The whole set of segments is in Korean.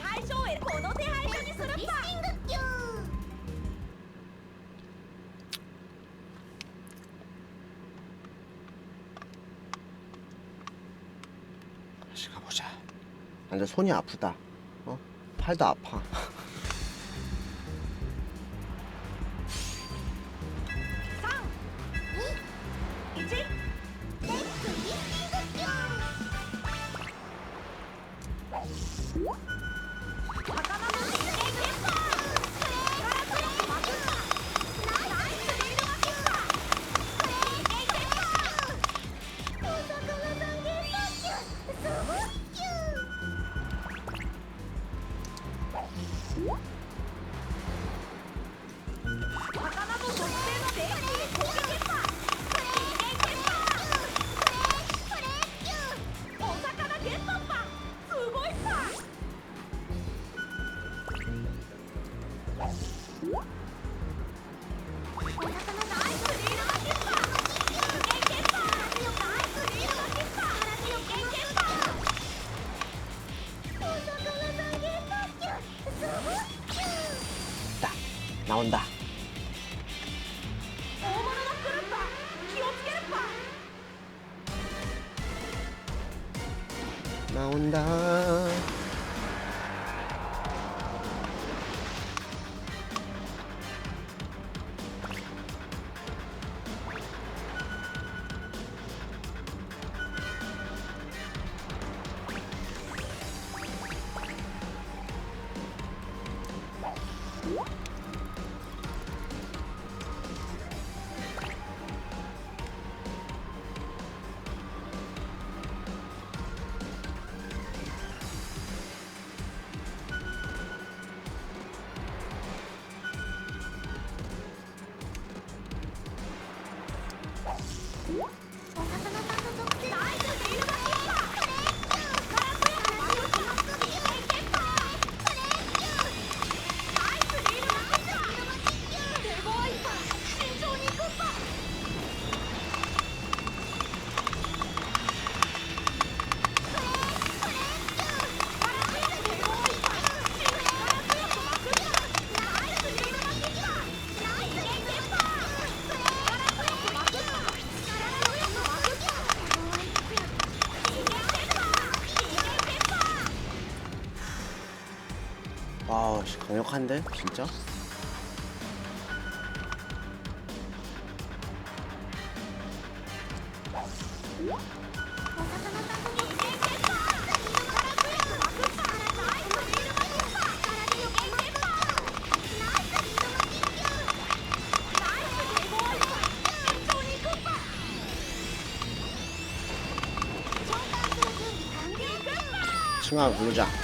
配書を得るこの手配書にするんだ아, 다시 가보자. 아, 근데 손이 아프다. 어? 팔도 아파. 魚 나온다. 와, 씨, 강력한데? 진짜? 승아 부르자.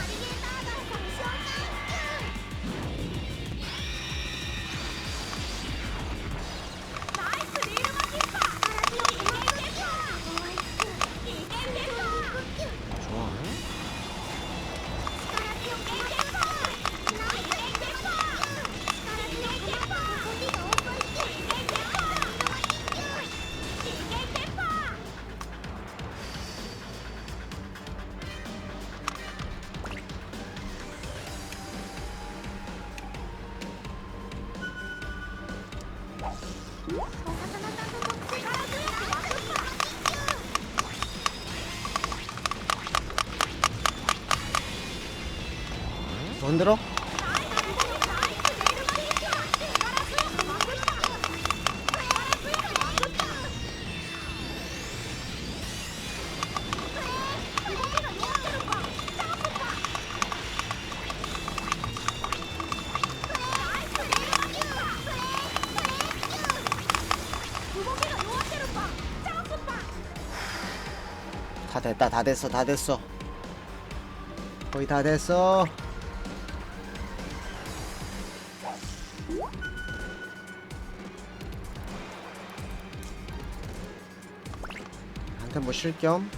더 흔들어? 다 됐다 다 됐어 다 됐어 거의 다 됐어 한테 뭐쉴겸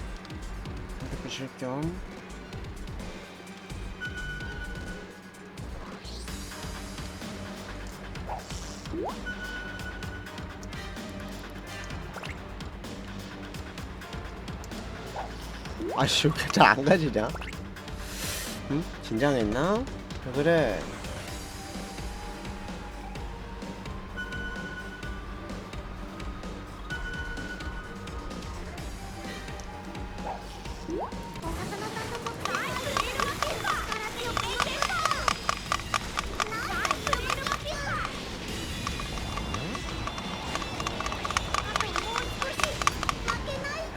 한테 뭐쉴겸 아씨 왜 이렇게 잘안 가지냐 응? 긴장했나? 왜 그래?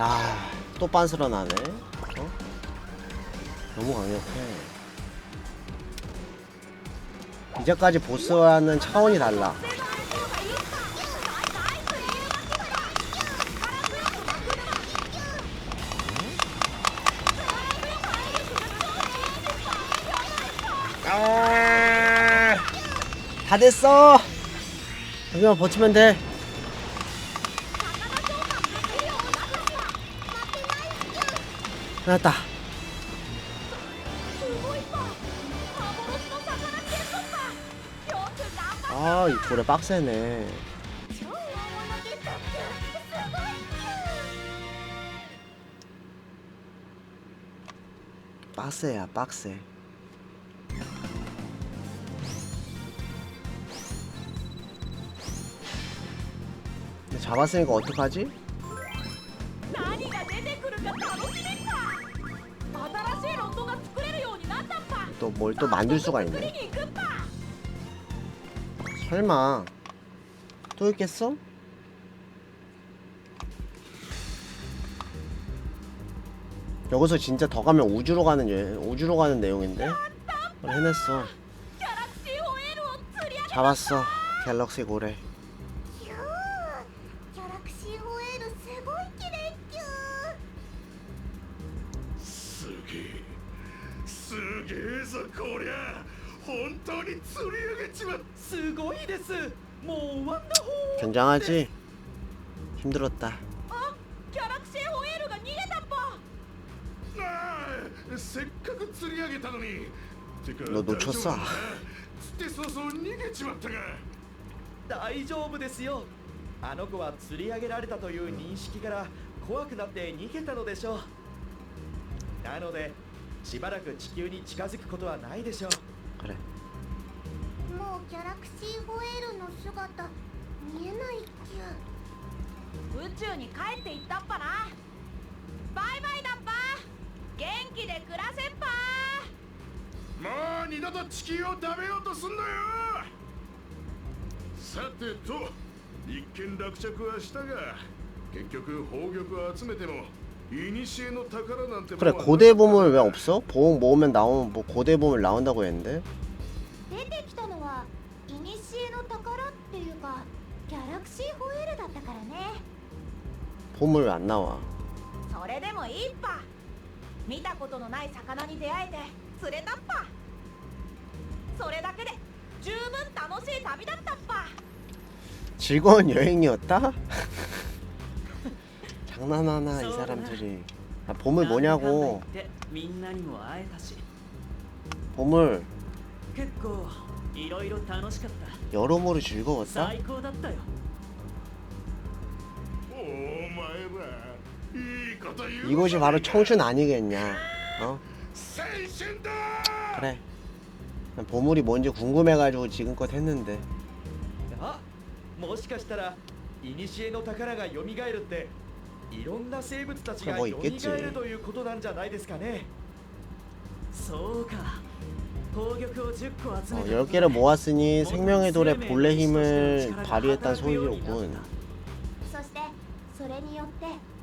야, 또 빤스러 나네. 어? 너무 강력해. 이제까지 보스와는 차원이 달라. 아, 다 됐어. 여기만 버티면 돼. 끝났다. 아 이거래 빡세네. 빡세야 빡세. 잡았으니까 어떡하지? 또 뭘 또 만들 수가 있네. 설마 또 있겠어? 여기서 진짜 더 가면 우주로 가는 예, 우주로 가는 내용인데? 해냈어? 잡았어 갤럭시 고래. に釣り上げちまっすごいですもうワンダホー 굉장하지? 힘들었다 あギャラクシーホエールが逃げたっぱああせっかく釣り上げたのにてかのどちょさ大丈夫か釣って早々逃げちまったが大丈夫ですよあの子は釣り上げられたという認識から怖くなって逃げたのでしょうなのでしばらく地球に近づくことはないでしょう 그래 もうギャラクシーホエールの姿見えないっきゃ宇宙に帰っていったっぱなバイバイだっぱ元気で暮らせっぱもう二度と地球を食べようとすんなよさてと一見落着はしたが結局宝玉を集めても古の宝なんても 그래 のは 고대 보물 왜 없어? 보험 모으면 나오면 뭐 고대 보물 나온다고 했는데 보물 왜 안 나와 それでもいいっぱ見たことのない魚に出会えて釣れたっぱそれだけで十分楽しい旅だったっぱ 즐거운 여행이었다? 장난하나 이 사람들이 아, 보물 뭐냐고 なんだかんだ言ってみんなにも会えたし 보물 結構いろいろ楽しかった 여러모로 즐거웠다? 最高だったよ 이곳이 바로 청춘 아니겠냐 어? 青春だ 그래 난 보물이 뭔지 궁금해가지고 지금껏 했는데 あもしかしたら古の宝が蘇るっていろんな生物たちが蘇これもういけっちるということなんじゃないですかねそうか宝玉を10個集 어, めた 10개를 모았으니 생명의 돌의 본래 힘을 발휘했다는 소리였군 そしてそれによって昔のように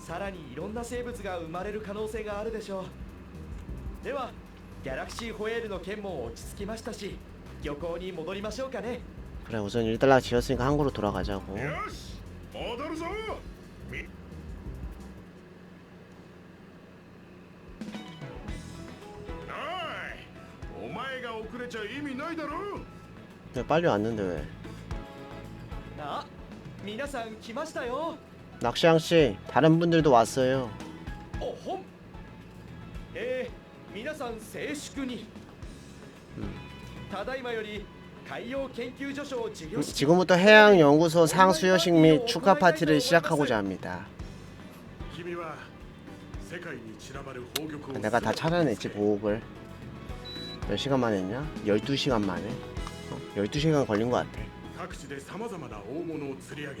さらにいろんな生物が生まれる可能性があるでしょうではギャラクシーホエールの件も落ち着きましたし漁港に戻りましょうかね 그래 우선 일단락 지었으니까 한국으로 돌아가자고 よし戻るぞみおいお前が 遅れちゃ意味ないだろ왜 빨리 왔는데 왜? あ皆さん来ましたよ 낚시양 씨, 다른 분들도 왔어요. おほんえー、皆さん静粛に、ただいまより海洋研究所賞授業式 지금부터 해양연구소 상 수여식 및 축하 파티를 시작하고자 합니다. 君は世界に散らばる宝玉を 내가 다 찾아냈지 보옥을. 몇 시간만 했냐? 12시간 만에. 어? 12시간 걸린 것 같아. 各地でさまざまな大物を釣り上げ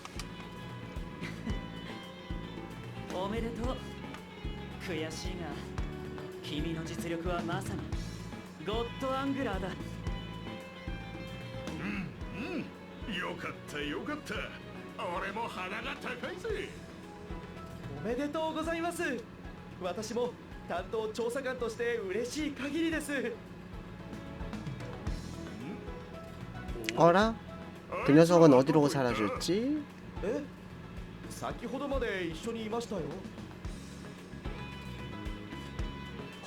悔しいが君の実力はまさにゴッドアングラーだよかったよかった俺も鼻が高いぜおめでとうございます私も担当調査官として嬉しい限りです 어라? 그 녀석은 어디로 사라졌지? え先ほどまで一緒にいましたよ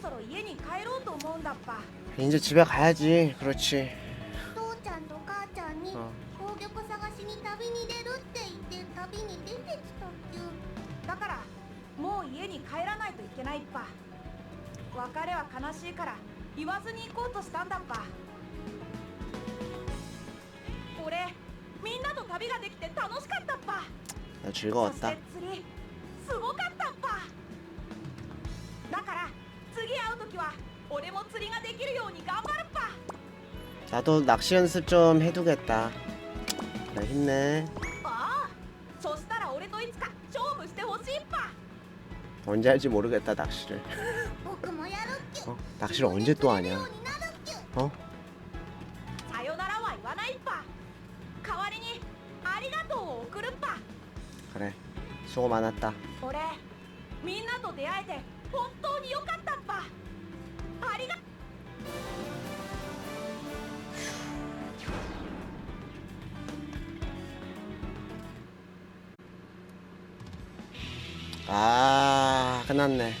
そろそろ家に帰ろうと思うんだっぱ 이제 집에 가야지. 그렇지. 父ちゃんと母ちゃんに 어. 宝玉探しに旅に出るって言って旅に出てきたっきゅだからもう家に帰らないといけないっぱ別れは悲しいから言わずに行こうとしたんだっぱ俺みんなと旅ができて楽しかったっぱ 나 そし 즐거웠다. て釣りすごか 時は俺も釣りができるように頑張るっぱ 나도 낚시 연습 좀 해두겠다. 그래 힘내. ああそしたら俺といつか勝負してほしいっぱ 언제 할지 모르겠다 낚시를. 僕もやるっきゅ 어? 낚시를 언제 또 하냐? ようになるっきゅ 어? さよならは言わないっぱ代わりにありがとうを送るっぱ 그래. 수고 많았다. 俺みんなと出会えて本当によかったっぱ 다리가! 아 끝났네.